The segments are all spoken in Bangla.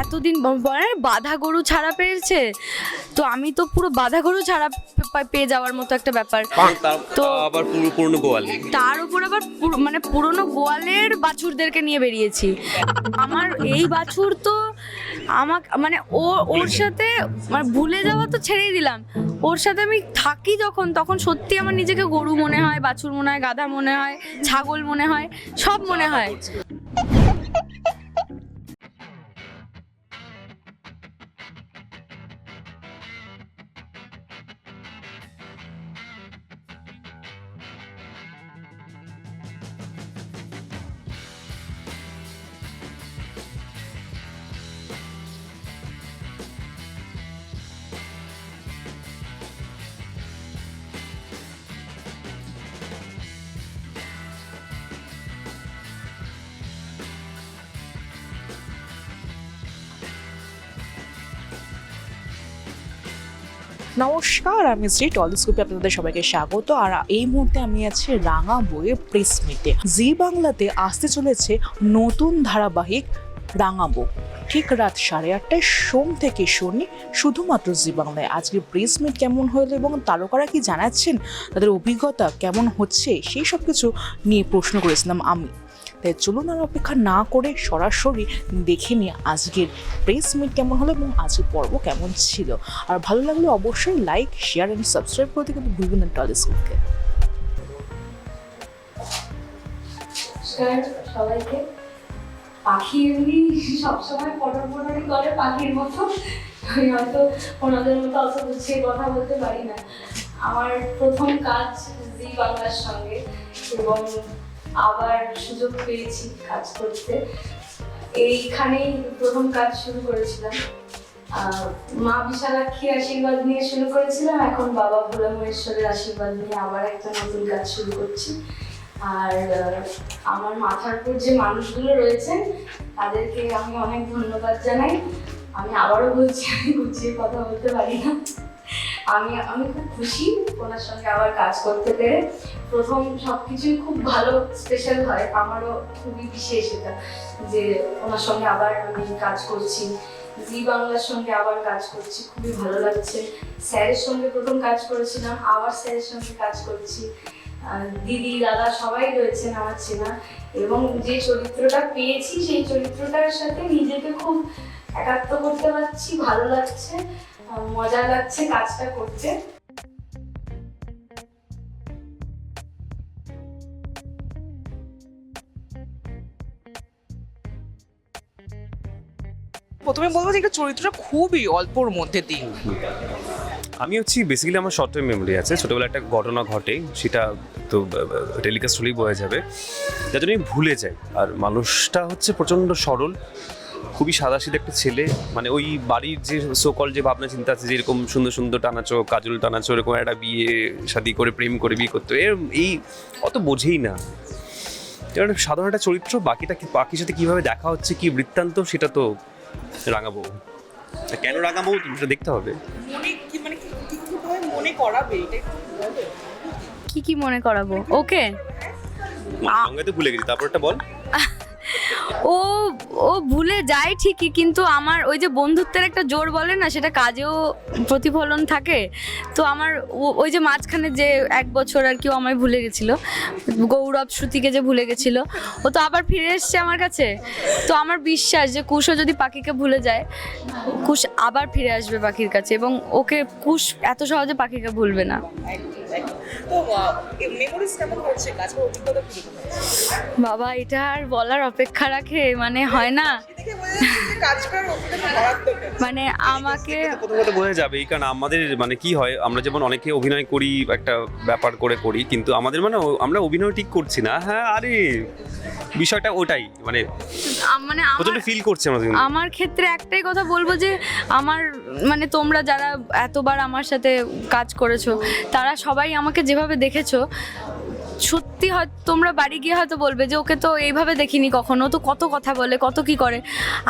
এতদিন বাধা গরু ছাড়া পেয়েছে। তো আমি তো পুরো বাধা গরু ছাড়া পেয়ে যাওয়ার মতো একটা ব্যাপার। তো আবার পুরো পূর্ণ গোয়ালে। তার উপর আবার মানে পুরনো গোয়ালের বাছুরদেরকে নিয়ে বেরিয়েছি। আমার এই বাছুর তো আমাকে মানে ও ওর সাথে মানে ভুলে যাওয়া তো ছেড়েই দিলাম। ওর সাথে আমি থাকি যখন তখন সত্যি আমার নিজেকে গরু মনে হয় বাছুর মনে হয় গাধা মনে হয় ছাগল মনে হয় সব মনে হয়। নমস্কার, আমি শ্রী টলিস্কোপে আপনাদের সবাইকে স্বাগত। আর এই মুহূর্তে আমি আছি রাঙা বইয়ের প্রেস মিটে। জি বাংলাতে আসতে চলেছে নতুন ধারাবাহিক রাঙাবো ঠিক রাত সাড়ে আটটায় সোম থেকে শনি শুধুমাত্র জি বাংলায়। আজকে প্রেস মিট কেমন হলো এবং তারকারা কি জানাচ্ছেন? তাদের অভিজ্ঞতা কেমন হচ্ছে? সেই সব কিছু নিয়ে প্রশ্ন করেছিলাম আমি। তাই চলুন আর অপেক্ষা না করে সরাসরি দেখে নিয়ে আজকের প্রেস মিট কেমন হলো এবং আজকের পর্ব কেমন ছিল। আর ভালো লাগলে অবশ্যই লাইক শেয়ার অ্যান্ড সাবস্ক্রাইব করতে কিন্তু ভুলবেন না সবাইকে পাখি পাখির মতো। হয়তো ওনাদের মতো অত কথা বলতে পারি না। আমার প্রথম কাজ জি বাংলার সঙ্গে এবং আবার সুযোগ পেয়েছি কাজ করতে। এইখানেই প্রথম কাজ শুরু করেছিলাম। মা বিশালাক্ষীর আশীর্বাদ নিয়ে শুরু করেছিলাম। এখন বাবা ভোলা মহেশ্বরের আশীর্বাদ নিয়ে আবার একটা নতুন কাজ শুরু করছি। আর আমার মাথার উপর যে মানুষগুলো রয়েছেন, তাদেরকে আমি অনেক ধন্যবাদ জানাই। আমি আবারও বলছি, আমি গুছিয়ে কথা বলতে পারি না। আমি আমি খুব খুশি ওনার সঙ্গে আবার কাজ করতে পেরে। প্রথম সব কিছুই খুব ভালো স্পেশাল হয়। আমারও খুবই বিশেষ এটা যে ওনার সঙ্গে আবার আমি কাজ করছি। জি বাংলার সঙ্গে আবার কাজ করছি, খুবই ভালো লাগছে। স্যারের সঙ্গে প্রথম কাজ করেছিলাম, আবার স্যারের সঙ্গে কাজ করছি। দিদি, দাদা সবাই রয়েছেন আমার চেনা। এবং যে চরিত্রটা পেয়েছি, সেই চরিত্রটার সাথে নিজেকে খুব একাত্ম করতে পারছি, ভালো লাগছে। মজা লাগছে কাজটা করতে। প্রথমে বলব যে একটা চরিত্রটা খুবই অল্পর মধ্যে দিন। আমি হচ্ছি বেসিক্যালি আমার শর্ট টাইম মেমোরি আছে। ছোটোবেলা একটা ঘটনা ঘটে সেটা তো টেলিকাস্ট হলেই বোঝা যাবে। যার জন্য আমি ভুলে যাই। আর মানুষটা হচ্ছে প্রচণ্ড সরল। খুবই সাদাসিধে একটা ছেলে। মানে ওই বাড়ির যে সকল যে ভাবনা চিন্তা আছে যেরকম সুন্দর সুন্দর টানাচো কাজল টানাচো এরকম একটা বিয়ে শাদি করে প্রেম করে বিয়ে করতে এর এই অত বোঝেই না। এবার সাধারণ একটা চরিত্র বাকিটা কি বাকির সাথে কীভাবে দেখা হচ্ছে কি বৃত্তান্ত সেটা তো রাঙাবো। তা কেন রাঙাবো সেটা দেখতে হবে। মনে কি মানে কি কি কীভাবে মনে করাবে। কি কি মনে করাবো? ওকে। সঙ্গে তো ভুলে গেছি তারপরটা বল। ও ও ভুলে যায় ঠিকই কিন্তু আমার ওই যে বন্ধুত্বের একটা জোর বলে না সেটা কাজেও প্রতিফলন থাকে। তো আমার ওই যে মাঝখানে যে এক বছর আর কি ও আমায় ভুলে গেছিল গৌরব শ্রুতিকে যে ভুলে গেছিল ও তো আবার ফিরে এসছে আমার কাছে। তো আমার বিশ্বাস যে কুশও যদি পাখিকে ভুলে যায় কুশ আবার ফিরে আসবে পাখির কাছে এবং ওকে কুশ এত সহজে পাখিকে ভুলবে না? বাবা এটা আর বলার অপেক্ষা রাখে মানে হয় না। মানে আমাকে প্রথম কথা বোঝা যাবে এই কারণ আমাদের মানে কি হয় আমরা যেমন অনেকে অভিনয় করি একটা ব্যাপার করে করি কিন্তু আমাদের মানে ও- আমরা অভিনয় ঠিক করছি না। হ্যাঁ আরে বিষয়টা ওটাই মানে মানে আমার প্রচণ্ড ফিল করছে আমাদের আমার ক্ষেত্রে একটাই কথা বলব যে আমার মানে তোমরা যারা এতবার আমার সাথে কাজ করেছ তারা সবাই আমাকে যেভাবে দেখেছ সত্যি হয় তোমরা বাড়ি গিয়ে হয়তো বলবে যে ওকে তো এইভাবে দেখিনি কখনো। তো কত কথা বলে কত কি করে।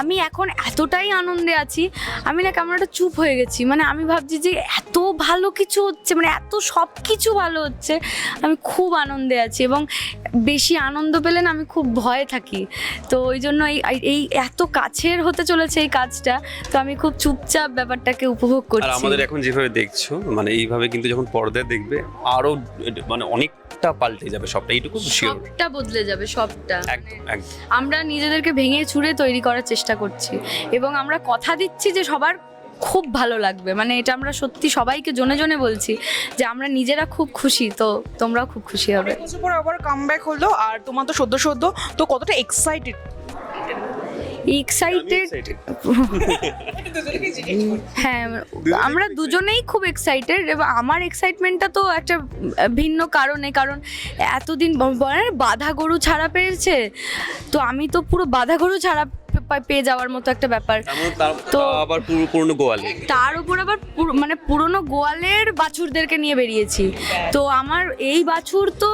আমি এখন এতটাই আনন্দে আছি আমি না কেমন একটা চুপ হয়ে গেছি। মানে আমি ভাবছি যে এত ভালো কিছু হচ্ছে মানে এত সব কিছু ভালো হচ্ছে আমি খুব আনন্দে আছি এবং বেশি আনন্দ পেলে না আমি খুব ভয়ে থাকি। তো ওই জন্য এই এই এত কাছের হতে চলেছে এই কাজটা তো আমি খুব চুপচাপ ব্যাপারটাকে উপভোগ আর করছি। আমাদের এখন যেভাবে দেখছ মানে এইভাবে কিন্তু যখন পর্দায় দেখবে আরও মানে অনেকটা পাল্টে যাবে। সবটা এইটুকু শিওর সবটা বদলে যাবে সবটা। একদম একদম। আমরা নিজেদেরকে ভেঙে ছুড়ে তৈরি করার চেষ্টা করছি। এবং আমরা কথা দিচ্ছি যে সবার খুব ভালো লাগবে। মানে এটা আমরা সত্যি সবাইকে জনে জনে বলছি যে আমরা নিজেরা খুব খুশি তো তোমরাও খুব খুশি হবে। আবার কামব্যাক হলো আর তোমার তো সদ্য সদ্য তো কতটা এক্সাইটেড এক্সাইটেড হ্যাঁ আমরা দুজনেই খুব এক্সাইটেড এবং আমার এক্সাইটমেন্টটা তো একটা ভিন্ন কারণে কারণ এতদিন বাধা গরু ছাড়া পেয়েছে? তো আমি তো পুরো বাধা গরু ছাড়া পেয়ে যাওয়ার মতো একটা ব্যাপার। তো- আবার পুরো পূর্ণ গোয়ালে। তার উপর আবার মানে পুরনো গোয়ালের বাছুরদেরকে নিয়ে বেরিয়েছি। তো আমার এই বাছুর তো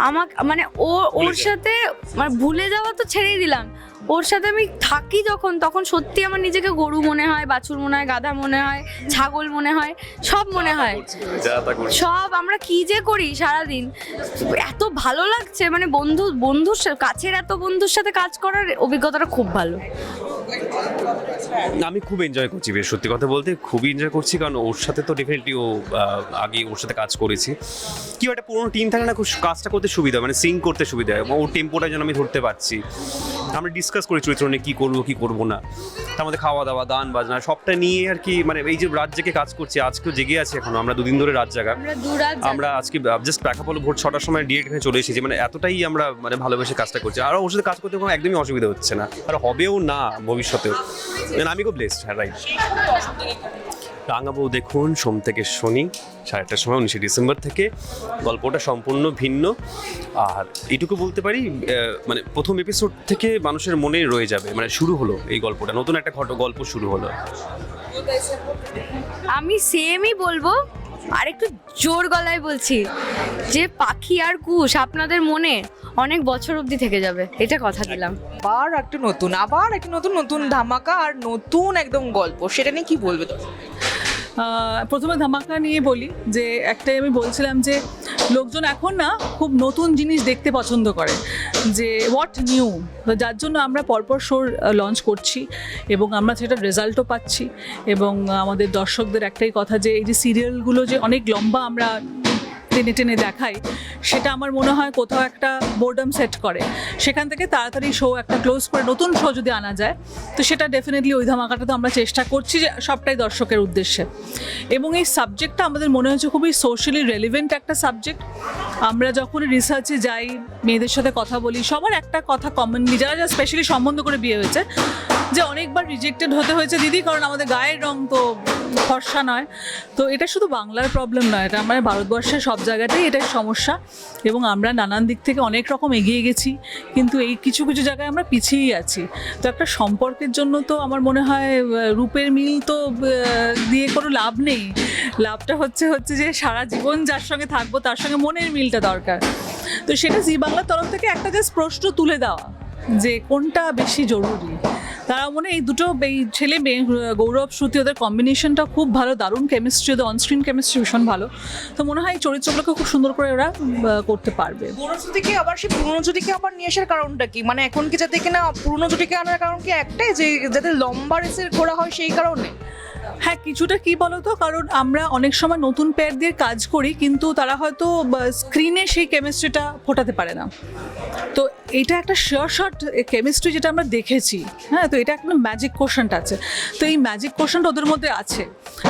আমাকে মানে ও ওর সাথে মানে ভুলে যাওয়া তো ছেড়েই দিলাম। ওর সাথে আমি থাকি যখন তখন সত্যি আমার নিজেকে গরু মনে হয় বাছুর মনে হয় গাধা মনে হয় ছাগল মনে হয় সব মনে হয়। সব আমরা কি যে করি সারাদিন? এত ভালো লাগছে মানে বন্ধু বন্ধুর কাছের এত বন্ধুর সাথে কাজ করার অভিজ্ঞতাটা খুব ভালো। আমি খুব এনজয় করছি বেশ সত্যি কথা বলতে খুবই এনজয় করছি কারণ ওর সাথে তো ডেফিনেটলি ও আগে ওর সাথে কাজ করেছি। কি একটা পুরোনো টিম থাকে না খুব কাজটা করতে সুবিধা মানে সিং করতে সুবিধা হয় ওর টেম্পোটা যেন আমি ধরতে পারছি। আমরা ডিসকাস করি চরিত্র নিয়ে কী করব কী করব না। তার মধ্যে খাওয়া দাওয়া গান বাজনা সবটা নিয়ে আর কি মানে এই যে রাত জেগে কাজ করছি আজকেও জেগে আছে এখনও। আমরা দুদিন ধরে রাত জাগা। আমরা আজকে জাস্ট প্যাকআপ হলো ভোর ছটার সময় ডিরেক্ট এখানে চলে এসেছি। মানে এতটাই আমরা মানে ভালোবেসে কাজটা করছি। আর ওর সাথে কাজ করতে কোনো একদমই অসুবিধা হচ্ছে না। আর হবেও না ভবিষ্যতেও। মানে আমি খুব ব্লেসড হ্যাঁ রাইট রাঙাবো দেখুন সোম থেকে শনি সাড়ে আটটার সময় উনিশে ডিসেম্বর থেকে। গল্পটা সম্পূর্ণ ভিন্ন। আর এইটুকু বলতে পারি মানে প্রথম এপিসোড থেকে মানুষের মনে রয়ে যাবে মানে শুরু হলো এই গল্পটা নতুন একটা ঘট গল্প শুরু হলো। আমি সেমই বলব আর একটু জোর গলায় বলছি যে পাখি আর কুশ আপনাদের মনে অনেক বছর অবধি থেকে যাবে এটা কথা দিলাম। আবার একটা নতুন আবার একটা নতুন নতুন ধামাকা আর নতুন একদম গল্প সেটা নিয়ে কি বলবে তো প্রথমে ধামাকা নিয়ে বলি যে একটাই আমি বলছিলাম যে লোকজন এখন না খুব নতুন জিনিস দেখতে পছন্দ করে। যে হোয়াট নিউ যার জন্য আমরা পরপর শোর লঞ্চ করছি এবং আমরা সেটার রেজাল্টও পাচ্ছি এবং আমাদের দর্শকদের একটাই কথা যে এই যে সিরিয়ালগুলো যে অনেক লম্বা আমরা টেনে টেনে দেখাই, সেটা আমার মনে হয় কোথাও একটা বোর্ডাম সেট করে। সেখান থেকে তাড়াতাড়ি শো একটা ক্লোজ করে, নতুন শো যদি আনা যায়, তো সেটা ডেফিনেটলি ওই ধামাকাটা তো আমরা চেষ্টা করছি যে সবটাই দর্শকের উদ্দেশ্যে। এবং এই সাবজেক্টটা আমাদের মনে হচ্ছে খুবই সোশ্যালি রেলিভেন্ট একটা সাবজেক্ট আমরা যখন রিসার্চে যাই, মেয়েদের সাথে কথা বলি, সবার একটা কথা কমনলি যারা যারা স্পেশালি সম্বন্ধ করে বিয়ে হয়েছে, যে অনেকবার রিজেক্টেড হতে হয়েছে, দিদি, কারণ আমাদের গায়ের রং তো ফর্সা নয়। তো এটা শুধু বাংলার প্রবলেম নয়, এটা আমাদের ভারতবর্ষের সব জায়গাতেই এটা সমস্যা এবং আমরা নানান দিক থেকে অনেক রকম এগিয়ে গেছি, কিন্তু এই কিছু কিছু জায়গায় আমরা পিছিয়েই আছি। তো একটা সম্পর্কের জন্য তো আমার মনে হয় রূপের মিল তো দিয়ে কোনো লাভ নেই। লাভটা হচ্ছে হচ্ছে যে সারা জীবন যার সঙ্গে থাকব, তার সঙ্গে মনের মিলটা দরকার। তো সেটা জি বাংলার তরফ থেকে একটা জাস্ট প্রশ্ন তুলে দেওয়া। যে কোনটা বেশি জরুরি? তারা মনে এই দুটো এই ছেলে মেয়ে গৌরব, শ্রুতি, ওদের কম্বিনেশনটা খুব ভালো, দারুণ কেমিস্ট্রি ওদের অনস্ক্রিন কেমিস্ট্রি ভীষণ ভালো। তো মনে হয় চরিত্রগুলোকে খুব সুন্দর করে ওরা করতে পারবে। পুরনো জুটিকে আবার সেই পুরনো জুটিকে আবার নিয়ে আসার কারণটা কি? মানে এখন কি যাতে কিনা পুরনো জুটিকে আনার কারণ কি একটাই? যে, যাতে লম্বা রেসের ঘোরা হয় সেই কারণে? হ্যাঁ কিছুটা কি বলতো? কারণ আমরা অনেক সময় নতুন পেয়ার দিয়ে কাজ করি কিন্তু তারা হয়তো স্ক্রিনে সেই কেমিস্ট্রিটা ফোটাতে পারে না। তো এটা একটা শিওর শট কেমিস্ট্রি যেটা আমরা দেখেছি। হ্যাঁ তো এটা একটা ম্যাজিক কোশনট আছে। তো এই ম্যাজিক কোশনটা ওদের মধ্যে আছে।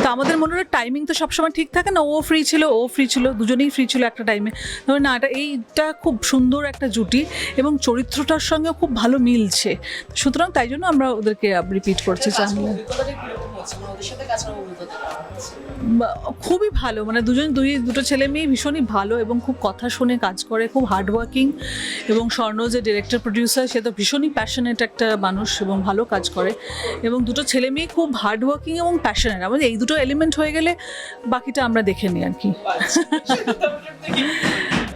তো আমাদের মনে হয় টাইমিং তো সবসময় ঠিক থাকে না ও ফ্রি ছিল ও ফ্রি ছিল দুজনেই ফ্রি ছিল একটা টাইমে তবে না এটা এইটা খুব সুন্দর একটা জুটি এবং চরিত্রটার সঙ্গে খুব ভালো মিলছে। সুতরাং তাই জন্য আমরা ওদেরকে রিপিট করছি জানলে খুবই ভালো মানে দুজন দুই দুটো ছেলে মেয়ে ভীষণই ভালো এবং খুব কথা শুনে কাজ করে খুব হার্ড ওয়ার্কিং এবং স্বর্ণ যে ডিরেক্টর প্রডিউসার সে তো ভীষণই প্যাশনেট একটা মানুষ এবং ভালো কাজ করে এবং দুটো ছেলে মেয়ে খুব হার্ড ওয়ার্কিং এবং প্যাশনেট আমাদের এই দুটো এলিমেন্ট হয়ে গেলে বাকিটা আমরা দেখে নিই আর কি।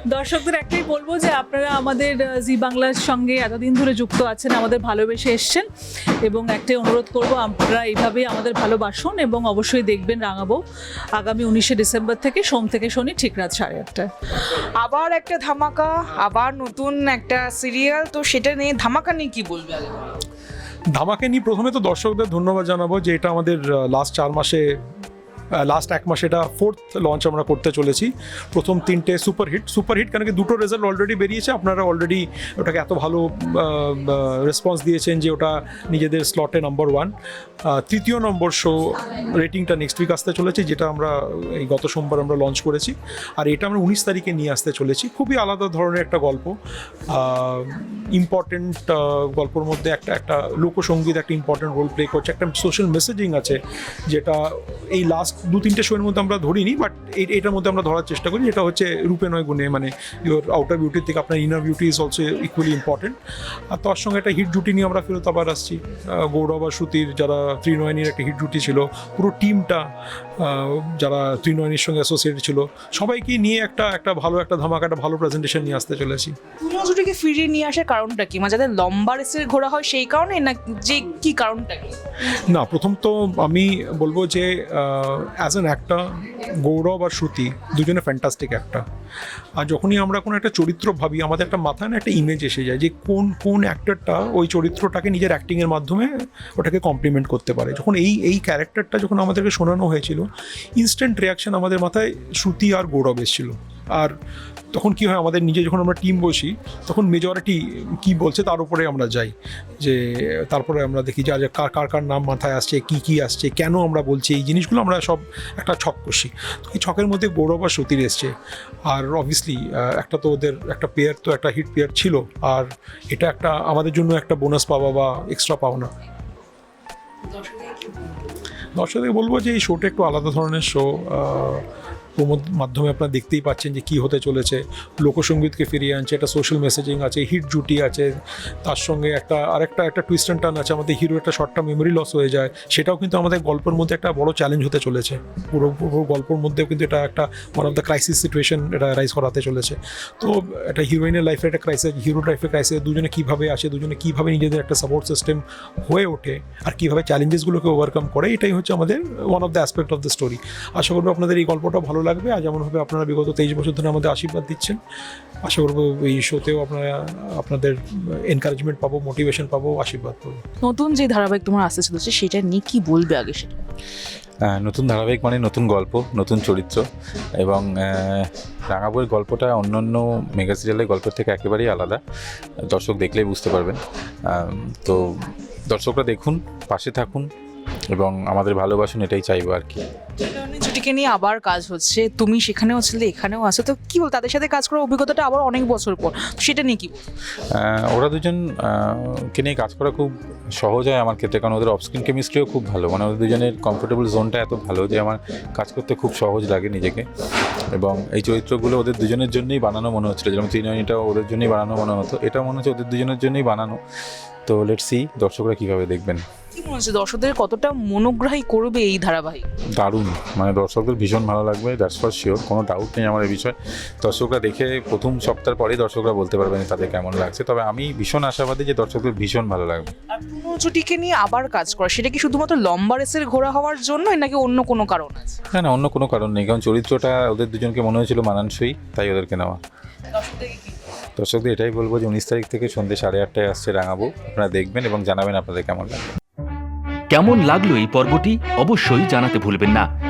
দর্শকদের একটাই বলব যে আপনারা আমাদের জি বাংলার সঙ্গে এতদিন ধরে যুক্ত আছেন আমাদের ভালোবেসে এসছেন এবং একটাই অনুরোধ করব আপনারা এইভাবেই আমাদের ভালোবাসুন এবং অবশ্যই দেখবেন রাঙাবো আগামী উনিশে ডিসেম্বর থেকে সোম থেকে শনি ঠিক রাত সাড়ে আটটায় আবার একটা ধামাকা আবার নতুন একটা সিরিয়াল তো সেটা নিয়ে ধামাকা নিয়ে কি বলবে? ধামাকে নিয়ে প্রথমে তো দর্শকদের ধন্যবাদ জানাব যে এটা আমাদের লাস্ট চার মাসে লাস্ট এক মাসে এটা ফোর্থ লঞ্চ আমরা করতে চলেছি। প্রথম তিনটে সুপারহিট সুপারহিট কেন কি দুটো রেজাল্ট অলরেডি বেরিয়েছে। আপনারা অলরেডি ওটাকে এত ভালো রেসপন্স দিয়েছেন যে ওটা নিজেদের স্লটে নম্বর ওয়ান তৃতীয় নম্বর শো রেটিংটা নেক্সট উইক আসতে চলেছে, যেটা আমরা এই গত সোমবার আমরা লঞ্চ করেছি। আর এটা আমরা উনিশ তারিখে নিয়ে আসতে চলেছি। খুবই আলাদা ধরনের একটা গল্প। ইম্পর্টেন্ট গল্পর মধ্যে একটা একটা লোকসঙ্গীত, একটা ইম্পর্টেন্ট রোল প্লে করছে। একটা সোশ্যাল মেসেজিং আছে, যেটা এই লাস্ট দু তিনটে শোয়ের মধ্যে আমরা ধরিনি বাট এটার মধ্যে আমরা ধরার চেষ্টা করি, যেটা হচ্ছে রূপে নয় গুণে মানে ইউর আউটার বিউটির থেকে আপনার inner beauty is also equally important আর তার সঙ্গে একটা হিট জুটি নিয়ে আমরা ফেরত আবার আসছি। গৌরব আর শ্রুতির যারা ত্রিনয়নীর একটা হিট জুটি ছিল, পুরো টিমটা যারা ত্রিনয়নীর সঙ্গে অ্যাসোসিয়েটেড ছিল সবাইকে নিয়ে একটা একটা ভালো একটা ধামাকা একটা ভালো প্রেজেন্টেশন নিয়ে আসতে চলেছি। পুনজুটিকে ফিরিয়ে নিয়ে আসার কারণটা কি? মানে যাদের লম্বা রেসের ঘোরা হয় সেই কারণে না যে কি কারণটা কি? না প্রথম তো আমি বলব যে অ্যাজ অ্যান একটা গৌরব আর শ্রুতি দুজনে ফ্যান্টাস্টিক একটা আর যখনই আমরা কোনো একটা চরিত্র ভাবি আমাদের একটা মাথায় না একটা ইমেজ এসে যায় যে কোন কোন অ্যাক্টরটা ওই চরিত্রটাকে নিজের অ্যাক্টিংয়ের মাধ্যমে ওটাকে কমপ্লিমেন্ট করতে পারে। যখন এই এই ক্যারেক্টারটা যখন আমাদেরকে শোনানো হয়েছিল ইনস্ট্যান্ট রিয়াকশন আমাদের মাথায় শ্রুতি আর গৌরব এসেছিল। আর তখন কি হয়, আমাদের নিজে যখন আমরা টিম বসি, তখন মেজরিটি কি বলছে তার উপরে আমরা যাই। যে তারপরে আমরা দেখি যে আজ কার কার কার নাম মাথায় আসছে, কি কি আসছে, কেন আমরা বলছি, এই জিনিসগুলো আমরা সব একটা ছক কষি তো এই ছকের মধ্যে গৌরব আর সতীর এসছে। আর অবভিয়াসলি একটা তো ওদের একটা পেয়ার তো একটা হিট পেয়ার ছিল। আর এটা একটা আমাদের জন্য একটা বোনাস পাওয়া বা এক্সট্রা পাওনা। দর্শকদের বলব যে এই শোটা একটু আলাদা ধরনের শো প্রমোদ মাধ্যমে আপনারা দেখতেই পাচ্ছেন যে কী হতে চলেছে। লোকসঙ্গীতকে ফিরিয়ে আনছে, একটা সোশ্যাল মেসেজিং আছে হিট জুটি আছে, তার সঙ্গে একটা, আরেকটা, একটা টুইস্ট অ্যান্ড টার্ন আছে, আমাদের হিরো একটা শর্টটা মেমোরি লস হয়ে যায়। সেটাও কিন্তু আমাদের গল্পের মধ্যে একটা বড় চ্যালেঞ্জ হতে চলেছে। পুরো পুরো গল্পের মধ্যেও কিন্তু এটা একটা one of the crisis situation এটা রাইজ করাতে চলেছে। তো একটা হিরোইনের লাইফে একটা ক্রাইসিস হিরো লাইফে ক্রাইসিস দুজনে কীভাবে আসে, দুজনে কীভাবে নিজেদের একটা সাপোর্ট সিস্টেম হয়ে ওঠে, আর কীভাবে চ্যালেঞ্জেসগুলোকে ওভারকাম করে, এটাই হচ্ছে আমাদের one of the aspect of the story আশা করব আপনাদের এই গল্পটা ভালো লাগবে। আর যেমনভাবে আপনারা বিগত তেইশ বছর ধরে আমাদের আশীর্বাদ দিচ্ছেন আশা করব এই শোতেও আপনারা আপনাদের এনকারেজমেন্ট পাবো মোটিভেশন পাবো আশীর্বাদ পাবো। নতুন যে ধারাবাহিক তোমার আসতে চলেছে সেটা নিয়ে কি বলবে আগে সেটা? নতুন ধারাবাহিক মানে নতুন গল্প নতুন চরিত্র এবং রাঙাবইয়ের গল্পটা অন্য অন্য মেগা সিরিয়ালের গল্পের থেকে একেবারেই আলাদা। দর্শক দেখলেই বুঝতে পারবেন। তো দর্শকরা দেখুন পাশে থাকুন এবং আমাদের ভালোবাসুন এটাই চাইব আর কি। ছুটিকে নিয়ে আবার কাজ হচ্ছে, তুমি সেখানেও ছিলে এখানেও আছো, তো কি বল তাদের সাথে কাজ করার অভিজ্ঞতাটা আবার অনেক বছর পর সেটা নিয়ে কি? ওরা দুজন কে নিয়ে কাজ করা খুব সহজ হয় আমার ক্ষেত্রে, কারণ ওদের অফস্ক্রিন কেমিস্ট্রিও খুব ভালো মানে ওদের দুজনের কমফোর্টেবল জোনটা এত ভালো যে আমার কাজ করতে খুব সহজ লাগে নিজেকে এবং এই চরিত্রগুলো ওদের দুজনের জন্যই বানানো মনে হচ্ছিল, যেমন ত্রিনয়নীটাও ওদের জন্যই বানানো মনে হতো, এটা মনে হচ্ছে ওদের দুজনের জন্যই বানানো তো লেটস সি দর্শকরা কীভাবে দেখবেন। কি মনে হচ্ছে দর্শকদের কতটা মনোগ্রাহী করবে এই ধারাবাহিক? দারুণ মানে দর্শকদের ভীষণ ভালো লাগবে দ্যাটস ফর শিওর কোনো ডাউট নেই আমার এই বিষয়ে। দর্শকরা দেখে প্রথম সপ্তাহ পরেই দর্শকরা বলতে পারবেন তাদের কেমন লাগছে তবে আমি ভীষণ আশাবাদী যে দর্শকদের ভীষণ ভালো লাগবে। আর পুনর্জুটিকে নিয়ে আবার কাজ করা সেটা কি শুধুমাত্র লম্বা রেসের ঘোরা হওয়ার জন্যই নাকি অন্য কোনো কারণ আছে? না না অন্য কোনো কারণ নেই কারণ চরিত্রটা ওদের দুজনকে মনে হয়েছিল মানানসই তাই ওদেরকে নেওয়া। দর্শকদের এটাই বলব যে উনিশ তারিখ থেকে সন্ধ্যে সাড়ে আটটায় আসছে রাঙাবো। আপনারা দেখবেন এবং জানাবেন আপনাদের কেমন লাগবে কেমন লাগল এই পর্বটি? অবশ্যই জানাতে ভুলবেন না।